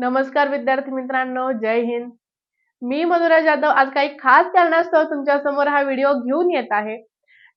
नमस्कार विद्यार्थी मित्रांनो जय हिंद. मी मधुरा जाधव आज काही खास कारणास्तव तुमच्यासमोर हा व्हिडिओ घेऊन येत आहे.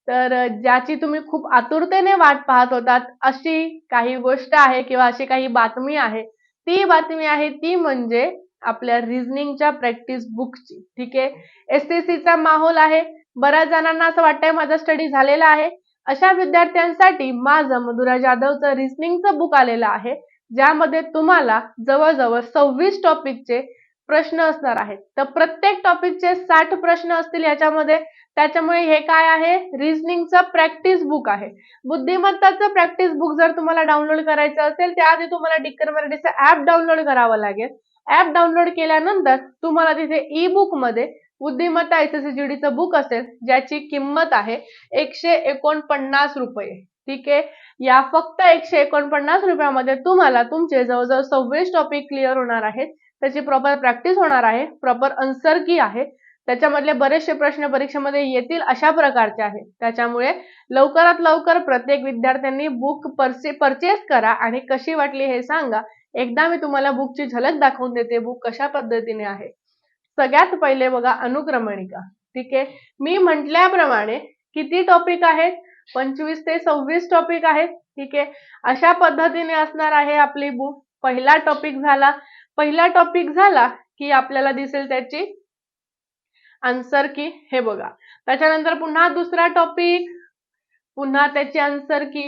तर ज्याची तुम्ही खूप आतुरतेने वाट पाहत होतात अशी काही गोष्ट आहे किंवा अशी काही बातमी आहे. ती बातमी आहे ती म्हणजे आपल्या रिझनिंगच्या प्रॅक्टिस बुकची ठीक आहे? एस चा माहोल आहे. बऱ्याच जणांना असं वाटतंय माझा स्टडी झालेला आहे. अशा विद्यार्थ्यांसाठी माझं मधुरा जाधवचं रिझनिंगचं बुक आलेलं आहे. ज्यामध्ये तुम्हाला जवळजवळ सव्वीस टॉपिकचे प्रश्न असणार आहेत. तर प्रत्येक टॉपिकचे साठ प्रश्न असतील याच्यामध्ये. त्याच्यामुळे हे काय आहे? रिझनिंगचं प्रॅक्टिस बुक आहे. बुद्धिमत्ताचं प्रॅक्टिस बुक जर तुम्हाला डाउनलोड करायचं असेल त्याआधी तुम्हाला डिक्कर मराठीचं ऍप डाउनलोड करावं लागेल. ऍप डाउनलोड केल्यानंतर तुम्हाला तिथे ई बुकमध्ये बुद्धिमत्ता एस एस बुक असेल ज्याची किंमत आहे एकशे एकोणपन्नास रुपये. ठीक आहे? या फक्त एकशे एकोणपन्नास रुपयामध्ये तुम्हाला तुमचे जवळजवळ सव्वीस टॉपिक क्लिअर होणार आहेत. त्याची प्रॉपर प्रॅक्टिस होणार आहे. प्रॉपर आन्सर की आहे. त्याच्यामधले बरेचसे प्रश्न परीक्षेमध्ये येतील अशा प्रकारचे आहेत त्याच्यामुळे लवकरात लवकर प्रत्येक विद्यार्थ्यांनी बुक परचे परचेस करा आणि कशी वाटली हे सांगा. एकदा मी तुम्हाला बुकची झलक दाखवून देते. बुक कशा पद्धतीने आहे. सगळ्यात पहिले बघा अनुक्रमणिका. ठीक आहे? मी म्हटल्याप्रमाणे किती टॉपिक आहेत? पंचवीस ते सव्वीस टॉपिक आहेत. ठीक आहे? अशा पद्धतीने असणार आहे आपली बुक पहिला टॉपिक झाला. पहिला टॉपिक झाला की आपल्याला दिसेल त्याची आन्सर की हे बघा. त्याच्यानंतर पुन्हा दुसरा टॉपिक पुन्हा त्याची आन्सर की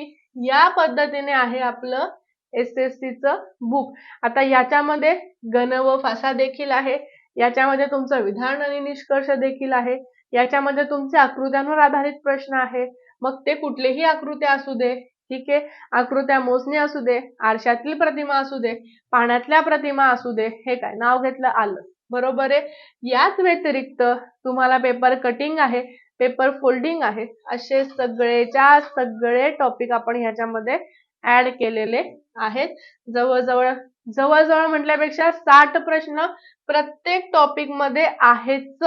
या पद्धतीने आहे आपलं एस एस च बुक आता याच्यामध्ये गण व फासा देखील आहे. याच्यामध्ये तुमचं विधान आणि निष्कर्ष देखील आहे. याच्यामध्ये तुमचे आकृत्यांवर आधारित प्रश्न आहे. मग ते कुठलेही आकृत्या असू दे ठीक आहे? आकृत्या मोजणे असू दे आरशातील प्रतिमा असू दे पाण्यातल्या प्रतिमा असू दे हे काय? नाव घेतलं आलं. बरोबर आहे? याच व्यतिरिक्त तुम्हाला पेपर कटिंग आहे पेपर फोल्डिंग आहे असे सगळेच्या सगळे टॉपिक आपण ह्याच्यामध्ये ऍड केलेले आहेत. जवळजवळ जवळजवळ म्हटल्यापेक्षा साठ प्रश्न प्रत्येक टॉपिकमध्ये आहेच.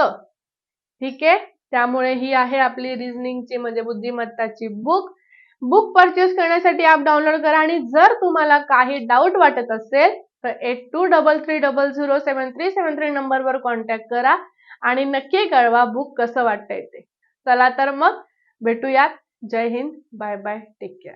ठीक आहे? त्यामुळे ही आहे आपली रिझनिंगची म्हणजे बुद्धिमत्ताची बुक बुक परचेस करण्यासाठी ऍप डाउनलोड करा आणि जर तुम्हाला काही डाऊट वाटत असेल तर eight two double three double zero seven three seven three नंबरवर कॉन्टॅक्ट करा आणि नक्की कळवा बुक कसं वाटतंय ते. चला तर मग भेटूयात. जय Hind. Bye bye take care